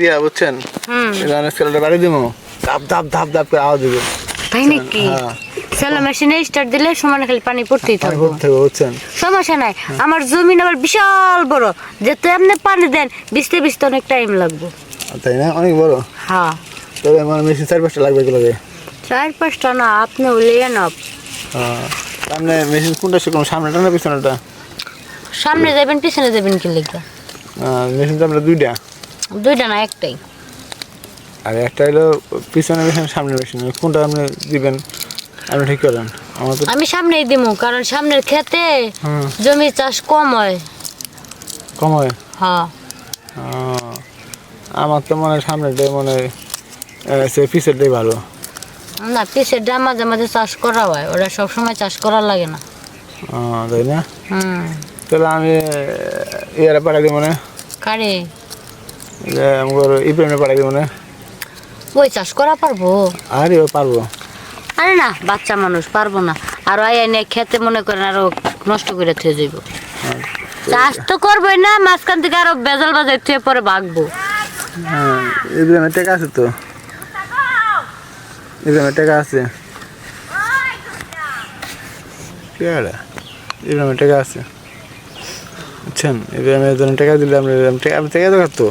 দিয়া বুঝছেন? হুম। রানের বাড়ি দিব ধাপ ধাপ ধাপ ধাপ করে আওয়াজ দিব। তাই নাকি? হ্যাঁ। সেলো মেশিনে স্টার্ট দিলে সমানে খালি পানি পড়তেই থাকব। বুঝছেন? সমস্যা নাই। আমার জমিন আবার বিশাল বড়। যেতে এমনি পানি দেন বিছতে বিছতে অনেক টাইম লাগবে। তাই না? অনেক বড়? হ্যাঁ। তবে আমার মেশিন চার পাঁচটা লাগবে এগুলোকে চার পাঁচটা না আপনি হলে না সামনে মেশিন কোনটা শিখুন সামনেটা না পিছনেটা সামনে যাবেন পিছনে যাবেন কি লিখবে মেশিন তো আমরা দুইটা। দুইটা না একটাই। আর একটা হলো পিছনে মেশিন সামনে মেশিন কোনটা আপনি দিবেন? আপনি ঠিক করেন। আমি সামনেই দিমু কারণ সামনের খেতে জমি চাষ কম হয়। কম হয়? হ্যাঁ। আমার তো মনে হয় সামনেটাই মনে হয় সে পিছেরটাই ভালো। না পিসের ডা মাঝে মাঝে চাষ করা হয় ওরা সবসময় চাষ করা লাগে না। তাই না? হুম। তাহলে আমি ইয়ারে পাঠাই দিব মনে কারে? যে আমার ইব্রাহিমে পাঠাই দিব মনে? ওই চাষ করা পারব? আর এবার পারব। আরে না বাচ্চা মানুষ পারব না। আর আই এনে খেতে মনে করেন আরও নষ্ট করে থুয়ে যাইব। চাষ তো করবোই না মাঝখান থেকে আরও বেজাল বাজার থুয়ে পরে ভাগবো। হ্যাঁ ইব্রাহিমের টাকা আছে তো? ইব্রাহিমের টাকা আছে? আরে টাকা আছে? বুঝছেন ইব্রাহিমের জন্য টাকা দিলে আপনি টাকা আপনি টাকা দরকার তো?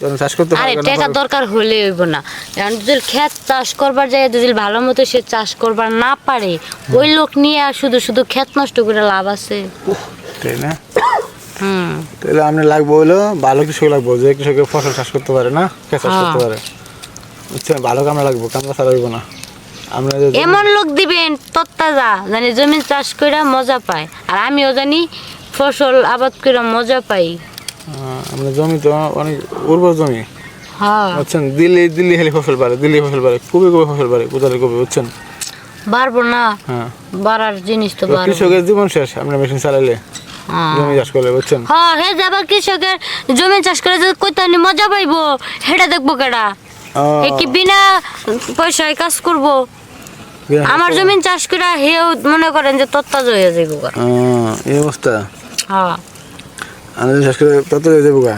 যখন চাষ করতে আরে টাকা দরকার হলে হইব না। কারণ যদি ক্ষেত চাষ করবার যায় যদি ভালো মতো সে চাষ করবার না পারে ওই লোক নিয়ে আর শুধু শুধু ক্ষেত নষ্ট করে লাভ আছে। তাই না? হুম। তাহলে আপনি লাগবো হলো ভালো কৃষক লাগবো যে কৃষকে ফসল চাষ করতে পারে না খেত চাষ করতে হ্যাঁ। পারে। বুঝছেন? ভালো কামড়া লাগবো কামড়া ছাড়া হইব না। আমরা এমন লোক দিবেন তত্তাজা জানি জমি চাষ করে মজা পায়। আর আমিও জানি ফসল আবাদ করে মজা পাই। আমরা জমি তো অনেক উর্বর জমি। হ্যাঁ। বুঝছেন? দিল্লি দিল্লি হেলি ফসল পারে দিল্লি ফসল পারে খুবই খুবই ফসল পারে কোদালে খুবই বুঝছেন? বাড়বো না। হ্যাঁ। বাড়ার জিনিস তো কৃষকের জীবন শেষ আমরা মেশিন চালাইলে হ্যাঁ। জমি চাষ করলে বুঝছেন? হ্যাঁ হে যাবার কৃষকের জমি চাষ করে যদি কইতানি মজা পাইবো হেটা দেখব কেডা? হে কি বিনা পয়সায় কাজ করব? আমার জমিন চাষ করে হেও মনে করেন যে তত্তাজ হয়ে যাইব। এই অবস্থা। হ্যাঁ। আমি চাষ করে হয়ে যাব গা।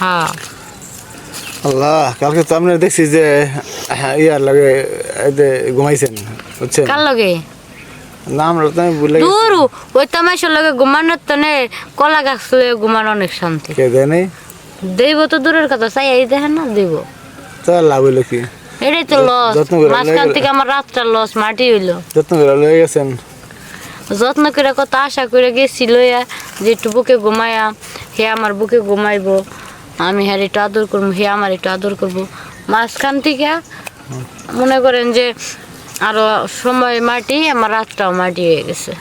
হ্যাঁ। আল্লাহ কালকে তো আপনার দেখছি যে হ্যাঁ, ইয়ার লাগে এতে ঘুমাইছেন বুঝছেন? কার লগে? নাম আমি ভুলে দূর ওই তামাশার লগে ঘুমানোর তো নে কলা গাছ লয়ে ঘুমানো অনেক শান্তি। কে দেয় নাই দেব তো দূরের কথা চাই এই দেখেন না দেব তা লাভ হইল কি? এটাই তো লস মাঝখান থেকে আমার রাতটা লস মাটি হইল। যত্ন করে লয়ে গেছেন? যত্ন করে কত আশা করে গেছি লইয়া যে একটু বুকে ঘুমাইয়া হে আমার বুকে ঘুমাইব, আমি হ্যার একটু আদর করব, হে আমার একটু আদর করব। মাঝখান থেকে মনে করেন যে আরও সময় মাটি, আমার রাতটাও মাটি হয়ে গেছে।